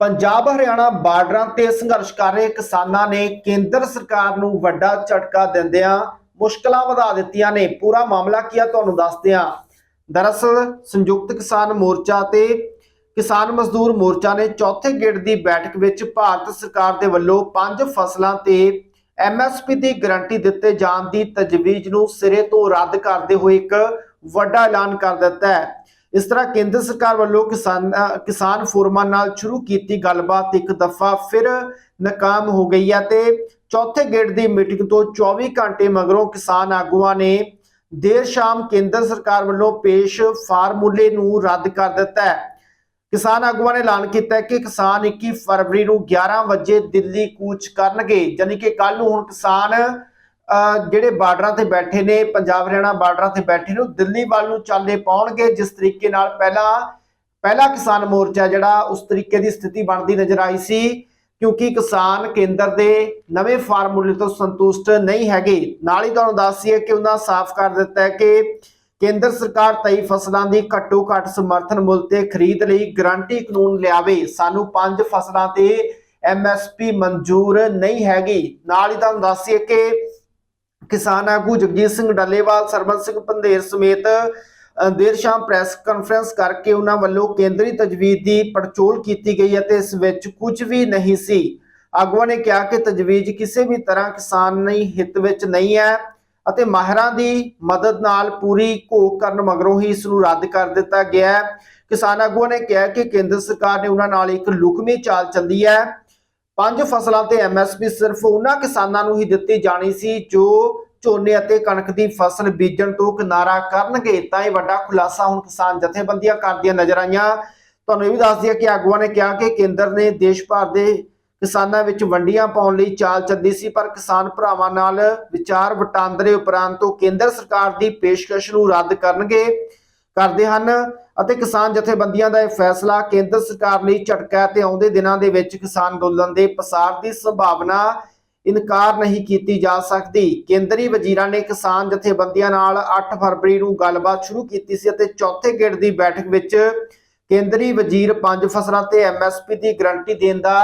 ਪੰਜਾਬ, ਹਰਿਆਣਾ ਬਾਰਡਰਾਂ ਤੇ ਸੰਘਰਸ਼ ਕਰ ਰਹੇ ਕਿਸਾਨਾਂ ਨੇ ਕੇਂਦਰ ਸਰਕਾਰ ਨੂੰ ਵੱਡਾ ਝਟਕਾ ਦਿੰਦਿਆਂ ਮੁਸ਼ਕਲਾਂ ਵਧਾ ਦਿੱਤੀਆਂ ਨੇ। ਪੂਰਾ ਮਾਮਲਾ ਕੀ ਆ ਤੁਹਾਨੂੰ ਦੱਸਦੇ ਹਾਂ। ਦਰਅਸਲ, ਸੰਯੁਕਤ ਕਿਸਾਨ ਮੋਰਚਾ ਤੇ ਕਿਸਾਨ ਮਜ਼ਦੂਰ ਮੋਰਚਾ ਨੇ ਚੌਥੇ ਗੇੜ ਦੀ ਬੈਠਕ ਵਿੱਚ ਭਾਰਤ ਸਰਕਾਰ ਦੇ ਵੱਲੋਂ ਪੰਜ ਫਸਲਾਂ ਤੇ ਐਮਐਸਪੀ ਦੀ ਗਾਰੰਟੀ ਦਿੱਤੇ ਜਾਣ ਦੀ ਤਜਵੀਜ਼ ਨੂੰ ਸਿਰੇ ਤੋਂ ਰੱਦ ਕਰਦੇ ਹੋਏ ਇੱਕ ਵੱਡਾ ਐਲਾਨ ਕਰ ਦਿੱਤਾ ਹੈ। ਇਸ ਤਰ੍ਹਾਂ ਕੇਂਦਰ ਸਰਕਾਰ ਵੱਲੋਂ ਕਿਸਾਨ ਕਿਸਾਨ ਫੋਰਮਾਂ ਨਾਲ ਸ਼ੁਰੂ ਕੀਤੀ ਗੱਲਬਾਤ ਇੱਕ ਦਫਾ ਫਿਰ ਨਾਕਾਮ ਹੋ ਗਈ ਹੈ ਤੇ ਚੌਥੇ ਗੇੜ ਦੀ ਮੀਟਿੰਗ ਤੋਂ 24 ਘੰਟੇ ਮਗਰੋਂ ਕਿਸਾਨ ਆਗੂਆਂ ਨੇ ਦੇਰ ਸ਼ਾਮ ਕੇਂਦਰ ਸਰਕਾਰ ਵੱਲੋਂ ਪੇਸ਼ ਫਾਰਮੂਲੇ ਨੂੰ ਰੱਦ ਕਰ ਦਿੱਤਾ ਹੈ। ਕਿਸਾਨ ਆਗੂਆਂ ਨੇ ਐਲਾਨ ਕੀਤਾ ਕਿ ਕਿਸਾਨ 21 ਫਰਵਰੀ ਨੂੰ 11 ਵਜੇ ਦਿੱਲੀ ਕੂਚ ਕਰਨਗੇ ਯਾਨੀ ਕਿ ਕੱਲ ਨੂੰ ਹੁਣ ਕਿਸਾਨ ਜਿਹੜੇ ਬਾਰਡਰਾਂ ਤੇ ਬੈਠੇ ਨੇ, ਪੰਜਾਬ ਹਰਿਆਣਾ ਬਾਰਡਰਾਂ ਤੇ ਬੈਠੇ ਨੇ, ਉਹ ਦਿੱਲੀ ਵੱਲ ਨੂੰ ਚਾਲੇ ਪਾਉਣਗੇ। ਜਿਸ ਤਰੀਕੇ ਨਾਲ ਪਹਿਲਾਂ, ਪਹਿਲਾ ਕਿਸਾਨ ਮੋਰਚਾ ਜਿਹੜਾ, ਉਸ ਤਰੀਕੇ ਦੀ ਸਥਿਤੀ ਬਣਦੀ ਨਜ਼ਰ ਆਈ ਸੀ। ਕਿਉਂਕਿ ਕਿਸਾਨ ਕੇਂਦਰ ਦੇ ਨਵੇਂ ਫਾਰਮੂਲੇ ਤੋਂ ਸੰਤੁਸ਼ਟ ਨਹੀਂ ਹੈਗੇ। ਨਾਲ ਹੀ ਤੁਹਾਨੂੰ ਦੱਸੀਏ ਕਿ ਉਹਨਾਂ ਸਾਫ਼ ਕਰ ਦਿੱਤਾ ਹੈ ਕਿ ਕੇਂਦਰ ਸਰਕਾਰ ਤਈ ਫਸਲਾਂ ਦੀ ਘੱਟੋ ਘੱਟ ਸਮਰਥਨ ਮੁੱਲ ਤੇ ਖਰੀਦ ਲਈ ਗਰੰਟੀ ਕਾਨੂੰਨ ਲਿਆਵੇ। ਸਾਨੂੰ ਪੰਜ ਫਸਲਾਂ ਤੇ ਐਮਐਸਪੀ ਮਨਜ਼ੂਰ ਨਹੀਂ ਹੈਗੀ। ਨਾਲ ਹੀ ਤੁਹਾਨੂੰ ਦੱਸੀਏ ਕਿ ਕਿਸਾਨ ਆਗੂ ਜਗਜੀਤ ਸਿੰਘ ਡੱਲੇਵਾਲ ਸਰਬਤ ਸਿੰਘ ਪੰਧੇਰ ਸਮੇਤ ਦੇਰ ਸ਼ਾਮ ਪ੍ਰੈਸ ਕਾਨਫਰੰਸ ਕਰਕੇ ਉਹਨਾਂ ਵੱਲੋਂ ਕੇਂਦਰੀ ਤਜਵੀਜ਼ ਦੀ ਪੜਚੋਲ ਕੀਤੀ ਗਈ ਅਤੇ ਇਸ ਵਿੱਚ ਕੁਝ ਵੀ ਨਹੀਂ ਸੀ। ਆਗੂਆਂ ਨੇ ਕਿਹਾ ਕਿ ਤਜਵੀਜ਼ ਕਿਸੇ ਵੀ ਤਰ੍ਹਾਂ ਕਿਸਾਨੀ ਹਿੱਤ ਵਿੱਚ ਨਹੀਂ ਹੈ ਅਤੇ ਮਾਹਿਰਾਂ ਦੀ ਮਦਦ ਨਾਲ ਪੂਰੀ ਘੋਖ ਕਰਨ ਮਗਰੋਂ ਹੀ ਇਸ ਨੂੰ ਰੱਦ ਕਰ ਦਿੱਤਾ ਗਿਆ ਹੈ। ਕਿਸਾਨ ਆਗੂਆਂ ਨੇ ਕਿਹਾ ਕਿ ਕੇਂਦਰ ਸਰਕਾਰ ਨੇ ਉਹਨਾਂ ਨਾਲ ਇੱਕ ਲੁਕਮੀ ਚਾਲ ਚੱਲੀ ਹੈ। ਪੰਜ ਫਸਲਾਂ ਤੇ ਐਮਐਸਪੀ ਸਿਰਫ ਉਹਨਾਂ ਕਿਸਾਨਾਂ ਨੂੰ ਹੀ ਦਿੱਤੀ ਜਾਣੀ ਸੀ ਜੋ ਝੋਨੇ ਅਤੇ ਕਣਕ ਦੀ ਫਸਲ ਬੀਜਣ ਤੋਂ ਕਿਨਾਰਾ ਕਰਨਗੇ। ਤਾਂ ਇਹ ਵੱਡਾ ਖੁਲਾਸਾ ਹੁਣ ਕਿਸਾਨ ਜਥੇਬੰਦੀਆਂ ਕਰਦੀਆਂ ਨਜ਼ਰ ਆਈਆਂ। ਤੁਹਾਨੂੰ ਇਹ ਵੀ ਦੱਸ ਦਈਏ ਕਿ ਆਗੂਆਂ ਨੇ ਕਿਹਾ ਕਿ ਕੇਂਦਰ ਨੇ ਦੇਸ਼ ਭਰ ਦੇ ਕਿਸਾਨਾਂ ਵਿੱਚ ਵੰਡੀਆਂ ਪਾਉਣ ਲਈ ਚਾਲ ਚੱਲੀ ਸੀ, ਪਰ ਕਿਸਾਨ ਭਰਾਵਾਂ ਨਾਲ ਵਿਚਾਰ ਵਟਾਂਦਰੇ ਉਪਰੰਤ ਤੋਂ ਕੇਂਦਰ ਸਰਕਾਰ ਦੀ ਪੇਸ਼ਕਸ਼ ਨੂੰ ਰੱਦ ਕਰਨਗੇ। ਕਰਦੇ ਹਨ ਅਤੇ ਕਿਸਾਨ ਜਥੇਬੰਦੀਆਂ ਦਾ ਇਹ ਫੈਸਲਾ ਕੇਂਦਰ ਸਰਕਾਰ ਲਈ ਝਟਕਾ ਹੈ ਤੇ ਆਉਂਦੇ ਦਿਨਾਂ ਦੇ ਵਿੱਚ ਕਿਸਾਨ ਅੰਦੋਲਨ ਦੇ ਪਸਾਰ ਦੀ ਸੰਭਾਵਨਾ ਇਨਕਾਰ ਨਹੀਂ ਕੀਤੀ ਜਾ ਸਕਦੀ। ਕੇਂਦਰੀ ਵਜ਼ੀਰਾਂ ਨੇ ਕਿਸਾਨ ਜਥੇਬੰਦੀਆਂ ਨਾਲ 8 ਫਰਵਰੀ ਨੂੰ ਗੱਲਬਾਤ ਸ਼ੁਰੂ ਕੀਤੀ ਸੀ ਅਤੇ ਚੌਥੇ ਗੇੜ ਦੀ ਬੈਠਕ ਵਿੱਚ ਕੇਂਦਰੀ ਵਜ਼ੀਰ ਪੰਜ ਫਸਲਾਂ ਤੇ ਐਮਐਸਪੀ ਦੀ ਗਰੰਟੀ ਦੇਣ ਦਾ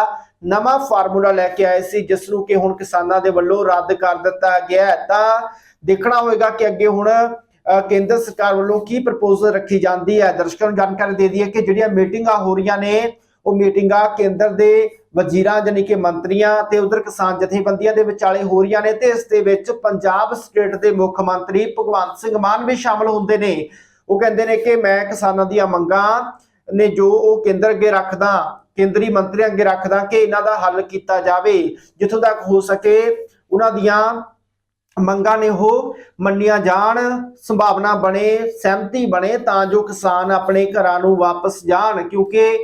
ਨਵਾਂ ਫਾਰਮੂਲਾ ਲੈ ਕੇ ਆਏ ਸੀ, ਜਿਸ ਨੂੰ ਕਿ ਹੁਣ ਕਿਸਾਨਾਂ ਦੇ ਵੱਲੋਂ ਰੱਦ ਕਰ ਦਿੱਤਾ ਗਿਆ ਹੈ। ਤਾਂ ਦੇਖਣਾ ਹੋਏਗਾ ਕਿ ਅੱਗੇ ਹੁਣ ਕੇਂਦਰ ਸਰਕਾਰ ਵੱਲੋਂ ਕੀ ਪ੍ਰਪੋਜ਼ਲ ਰੱਖੀ ਜਾਂਦੀ ਹੈ? ਦਰਸ਼ਕਾਂ ਨੂੰ ਜਾਣਕਾਰੀ ਦੇ ਦਈਏ ਕਿ ਜਿਹੜੀਆਂ ਮੀਟਿੰਗਾਂ ਹੋ ਰਹੀਆਂ ਨੇ, ਉਹ ਮੀਟਿੰਗਾਂ ਕੇਂਦਰ ਦੇ ਵਜ਼ੀਰਾਂ ਜਾਨੀ ਕਿ ਮੰਤਰੀਆਂ ਤੇ ਉਧਰ ਕਿਸਾਨ ਜਥੇਬੰਦੀਆਂ ਦੇ ਵਿਚਾਲੇ ਹੋ ਰਹੀਆਂ ਨੇ ਤੇ ਇਸ ਦੇ ਵਿੱਚ ਪੰਜਾਬ ਸਟੇਟ ਦੇ ਮੁੱਖ ਮੰਤਰੀ ਭਗਵੰਤ ਸਿੰਘ ਮਾਨ ਵੀ ਸ਼ਾਮਲ ਹੁੰਦੇ ਨੇ। ਉਹ ਕਹਿੰਦੇ ਨੇ ਕਿ ਮੈਂ ਕਿਸਾਨਾਂ ਦੀਆਂ ਮੰਗਾਂ ਨੇ ਜੋ ਉਹ ਕੇਂਦਰ ਅੱਗੇ ਰੱਖਦਾ, ਕੇਂਦਰੀ ਮੰਤਰੀ ਅੱਗੇ ਰੱਖਦਾ ਕਿ ਇਹਨਾਂ ਦਾ ਹੱਲ ਕੀਤਾ ਜਾਵੇ, ਜਿੱਥੋਂ ਤੱਕ ਹੋ ਸਕੇ ਉਹਨਾਂ ਦੀਆਂ ਮੰਗਾਂ ਨੇ ਉਹ ਮੰਨੀਆਂ ਜਾਣ ਸੰਭਾਵਨਾ ਬਣੇ ਸਹਿਮਤੀ ਬਣੇ ਤਾਂ ਜੋ ਕਿਸਾਨ ਆਪਣੇ ਘਰਾਂ ਨੂੰ ਵਾਪਸ ਜਾਣ ਕਿਉਂਕਿ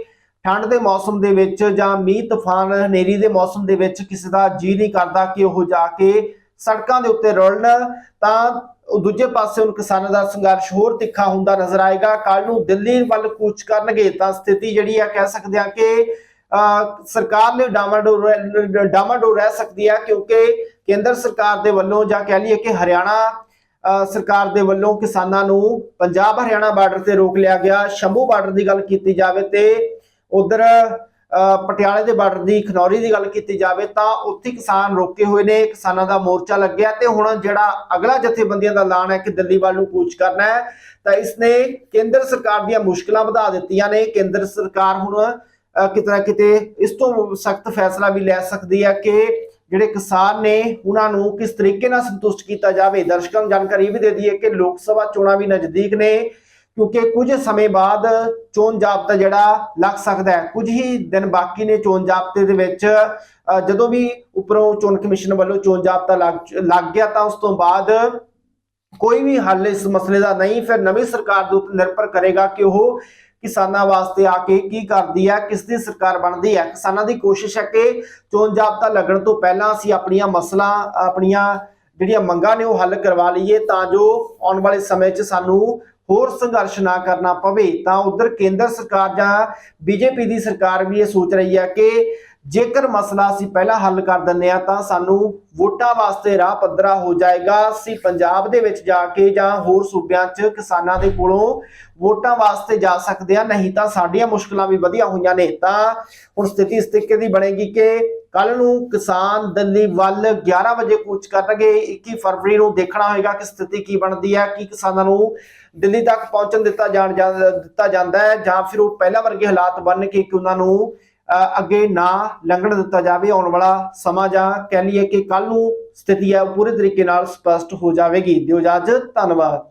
ਠੰਡ ਦੇ ਮੌਸਮ ਦੇ ਵਿੱਚ ਜਾਂ ਮੀਂਹ ਤੂਫਾਨ ਹਨੇਰੀ ਦੇ ਮੌਸਮ ਦੇ ਵਿੱਚ ਕਿਸੇ ਦਾ ਜੀ ਨਹੀਂ ਕਰਦਾ ਕਿ ਉਹ ਜਾ ਕੇ ਸੜਕਾਂ ਦੇ ਉੱਤੇ ਰੁਲਣ ਤਾਂ ਦੂਜੇ ਪਾਸੇ ਹੁਣ ਕਿਸਾਨਾਂ ਦਾ ਸੰਘਰਸ਼ ਹੋਰ ਤਿੱਖਾ ਹੁੰਦਾ ਨਜ਼ਰ ਆਏਗਾ। ਕੱਲ ਨੂੰ ਦਿੱਲੀ ਵੱਲ ਕੂਚ ਕਰਨਗੇ ਤਾਂ ਸਥਿਤੀ ਜਿਹੜੀ ਆ ਕਹਿ ਸਕਦੇ ਆ ਕਿ ਅਹ, ਸਰਕਾਰ ਲਈ ਡਾਮਾਡੋਲ ਡਾਮਾਡੋਰ ਰਹਿ ਸਕਦੀ ਹੈ ਕਿਉਂਕਿ ਕੇਂਦਰ ਸਰਕਾਰ ਦੇ ਵੱਲੋਂ ਜਾਂ ਕਹਿ ਲਈਏ ਕਿ ਹਰਿਆਣਾ ਸਰਕਾਰ ਦੇ ਵੱਲੋਂ ਕਿਸਾਨਾਂ ਨੂੰ ਪੰਜਾਬ ਹਰਿਆਣਾ ਬਾਰਡਰ ਤੇ ਰੋਕ ਲਿਆ ਗਿਆ। ਸ਼ੰਭੂ ਬਾਰਡਰ ਦੀ ਗੱਲ ਕੀਤੀ ਜਾਵੇ ਤੇ ਉਧਰ ਪਟਿਆਲੇ ਦੇ ਬਾਰਡਰ ਦੀ ਖਨੌਰੀ ਦੀ ਗੱਲ ਕੀਤੀ ਜਾਵੇ ਤਾਂ ਉੱਥੇ ਕਿਸਾਨ ਰੋਕੇ ਹੋਏ ਨੇ ਕਿਸਾਨਾਂ ਦਾ ਮੋਰਚਾ ਲੱਗਿਆ ਤੇ ਹੁਣ ਜਿਹੜਾ ਅਗਲਾ ਜਥੇਬੰਦੀਆਂ ਦਾ ਐਲਾਨ ਹੈ ਕਿ ਦਿੱਲੀ ਵੱਲ ਨੂੰ ਕੂਚ ਕਰਨਾ ਹੈ ਤਾਂ ਇਸ ਨੇ ਕੇਂਦਰ ਸਰਕਾਰ ਦੀਆਂ ਮੁਸ਼ਕਲਾਂ ਵਧਾ ਦਿੱਤੀਆਂ ਨੇ। ਕੇਂਦਰ ਸਰਕਾਰ ਹੁਣ ਅਹ, ਕਿਤੇ ਨਾ ਕਿਤੇ ਇਸ ਤੋਂ ਸਖਤ ਫੈਸਲਾ ਵੀ ਲੈ ਸਕਦੀ ਹੈ ਕਿ ਜਿਹੜੇ ਕਿਸਾਨ ਨੇ, ਉਹਨਾਂ ਨੂੰ ਕਿਸ ਤਰੀਕੇ ਨਾਲ ਸੰਤੁਸ਼ਟ ਕੀਤਾ ਜਾਵੇ? ਦਰਸ਼ਕਾਂ ਨੂੰ ਜਾਣਕਾਰੀ ਵੀ ਦੇ ਦਈਏ ਕਿ ਲੋਕ ਸਭਾ ਚੋਣਾਂ ਵੀ ਨਜ਼ਦੀਕ ਨੇ, ਕਿਉਂਕਿ ਕੁਝ ਸਮੇਂ ਬਾਅਦ ਚੋਣ ਜਾਬਤਾ ਜਿਹੜਾ ਲੱਗ ਸਕਦਾ ਹੈ। ਕੁਝ ਹੀ ਦਿਨ ਬਾਕੀ ਨੇ ਚੋਣ ਜਾਬਤੇ ਦੇ ਵਿੱਚ। ਜਦੋਂ ਵੀ ਉੱਪਰੋਂ ਚੋਣ ਕਮਿਸ਼ਨ ਵੱਲੋਂ ਚੋਣ ਜਾਬਤਾ ਲੱਗ ਲੱਗ ਗਿਆ ਤਾਂ ਉਸ ਤੋਂ ਬਾਅਦ ਕੋਈ ਵੀ ਹੱਲ ਇਸ ਮਸਲੇ ਦਾ ਨਹੀਂ, ਫਿਰ ਨਵੀਂ ਸਰਕਾਰ ਦੇ ਉੱਤੇ ਨਿਰਭਰ ਕਰੇਗਾ ਕਿ ਉਹ ਕਿਸਾਨਾਂ ਵਾਸਤੇ ਆ ਕੇ ਕੀ ਕਰਦੀ ਹੈ ਕਿਸ ਦੀ ਸਰਕਾਰ ਬਣਦੀ ਹੈ। ਕਿਸਾਨਾਂ ਦੀ ਕੋਸ਼ਿਸ਼ ਹੈ ਕਿ ਚੋਣ ਜਾਬਤਾ ਲੱਗਣ ਤੋਂ ਪਹਿਲਾਂ ਅਸੀਂ ਆਪਣੀਆਂ ਮਸਲਾ, ਆਪਣੀਆਂ ਜਿਹੜੀਆਂ ਮੰਗਾਂ ਨੇ ਉਹ ਹੱਲ ਕਰਵਾ ਲਈਏ ਤਾਂ ਜੋ ਆਉਣ ਵਾਲੇ ਸਮੇਂ 'ਚ ਸਾਨੂੰ ਹੋਰ ਸੰਘਰਸ਼ ਨਾ ਕਰਨਾ ਪਵੇ। ਤਾਂ ਉਧਰ ਕੇਂਦਰ ਸਰਕਾਰ ਜਾਂ ਬੀਜੇਪੀ ਦੀ ਸਰਕਾਰ ਵੀ ਇਹ ਸੋਚ ਰਹੀ ਹੈ ਕਿ ਜੇਕਰ ਮਸਲਾ ਅਸੀਂ ਪਹਿਲਾਂ ਹੱਲ ਕਰ ਦਿੰਦੇ ਆ ਤਾਂ ਸਾਨੂੰ ਵੋਟਾਂ ਵਾਸਤੇ ਰਾਹ ਪੱਧਰਾ ਹੋ ਜਾਏਗਾ। ਅਸੀਂ ਪੰਜਾਬ ਦੇ ਵਿੱਚ ਜਾ ਕੇ ਜਾਂ ਹੋਰ ਸੂਬਿਆਂ 'ਚ ਕਿਸਾਨਾਂ ਦੇ ਕੋਲੋਂ ਵੋਟਾਂ ਵਾਸਤੇ ਜਾ ਸਕਦੇ ਆ ਨਹੀਂ ਤਾਂ ਸਾਡੀਆਂ ਮੁਸ਼ਕਲਾਂ ਵੀ ਵਧੀਆ ਹੋਈਆਂ ਨੇ। ਤਾਂ ਹੁਣ ਸਥਿਤੀ ਇਸ ਤਰੀਕੇ ਦੀ ਬਣੇਗੀ ਕਿ ਕੱਲ ਨੂੰ ਕਿਸਾਨ ਦਿੱਲੀ ਵੱਲ 11 ਵਜੇ ਕੂਚ ਕਰਨਗੇ। 21 ਫਰਵਰੀ ਨੂੰ ਦੇਖਣਾ ਹੋਏਗਾ ਕਿ ਸਥਿਤੀ ਕੀ ਬਣਦੀ ਹੈ, ਕਿ ਕਿਸਾਨਾਂ ਨੂੰ ਦਿੱਲੀ ਤੱਕ ਪਹੁੰਚਣ ਦਿੱਤਾ ਜਾਣ ਜਾਂ- ਦਿੱਤਾ ਜਾਂਦਾ ਹੈ ਜਾਂ ਫਿਰ ਉਹ ਪਹਿਲਾਂ ਵਰਗੇ ਹਾਲਾਤ ਬਣ ਕੇ ਕਿ ਉਹਨਾਂ ਨੂੰ ਅੱਗੇ ਨਾ ਲੰਘਣ ਦਿੱਤਾ ਜਾਵੇ, ਆਉਣ ਵਾਲਾ ਸਮਾਂ ਜਾਂ ਕਹਿ ਲਈਏ ਕਿ ਕੱਲ ਨੂੰ ਸਥਿਤੀ ਹੈ ਪੂਰੇ ਤਰੀਕੇ ਨਾਲ ਸਪਸ਼ਟ ਹੋ ਜਾਵੇਗੀ। ਦਿਓ ਇਜਾਜ਼ਤ ਧੰਨਵਾਦ।